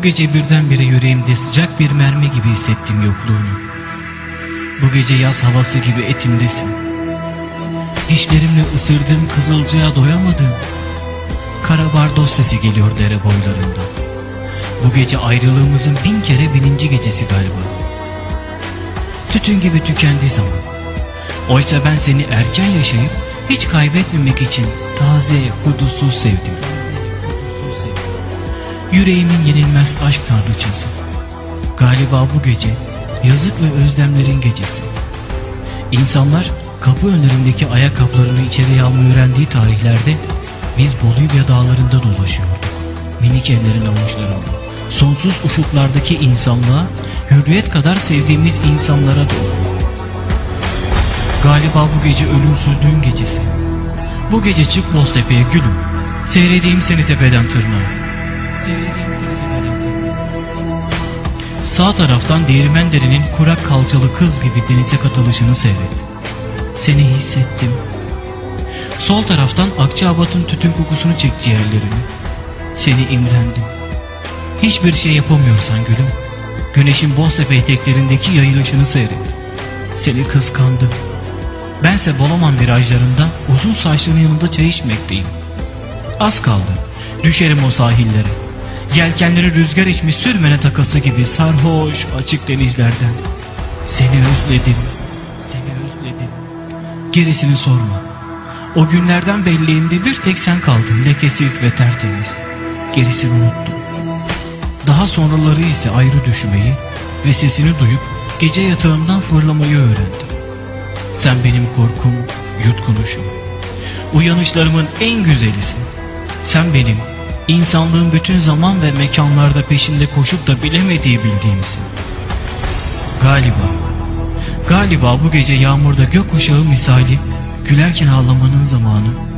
Bu gece birdenbire yüreğimde sıcak bir mermi gibi hissettim yokluğunu. Bu gece yaz havası gibi etimdesin. Dişlerimle ısırdığım kızılcığa doyamadım. Kara bardos sesi geliyor dere boylarında. Bu gece ayrılığımızın bin kere bininci gecesi galiba. Tütün gibi tükendiği zaman. Oysa ben seni erken yaşayıp hiç kaybetmemek için taze, hudusuz sevdim. Yüreğimin yenilmez aşk tanrıçası. Galiba bu gece yazık ve özlemlerin gecesi. İnsanlar kapı önlerindeki ayakkabılarını içeriye almayı öğrendiği tarihlerde biz Bolivya dağlarında dolaşıyorduk. Minik ellerin avuçlarında. Sonsuz ufuklardaki insanlığa, hürriyet kadar sevdiğimiz insanlara doğru. Galiba bu gece ölümsüzlüğün gecesi. Bu gece çık Boztepe'ye gülüm. Seyredeyim seni tepeden tırnağa. Sağ taraftan değirmen derinin kurak kalçalı kız gibi denize katılışını seyret. Seni hissettim. Sol taraftan Akçabat'ın tütün kokusunu çek ciğerlerimi. Seni imrendim. Hiçbir şey yapamıyorsan gülüm. Güneşin Boztepe eteklerindeki yayılışını seyret. Seni kıskandım. Bense Balaman virajlarında uzun saçlının yanında çay içmekteyim. Az kaldı. Düşerim o sahillere. Yelkenleri rüzgar içmiş sürmene takası gibi sarhoş açık denizlerden. Seni özledim. Seni özledim. Gerisini sorma. O günlerden belleğimde bir tek sen kaldın lekesiz ve tertemiz. Gerisini unuttum. Daha sonraları ise ayrı düşmeyi ve sesini duyup gece yatağımdan fırlamayı öğrendim. Sen benim korkum, yutkunuşum. Uyanışlarımın en güzelisin. Sen benim insanlığın bütün zaman ve mekanlarda peşinde koşup da bilemediği bildiğimizi. Galiba, galiba bu gece yağmurda gökkuşağı misali gülerken ağlamanın zamanı.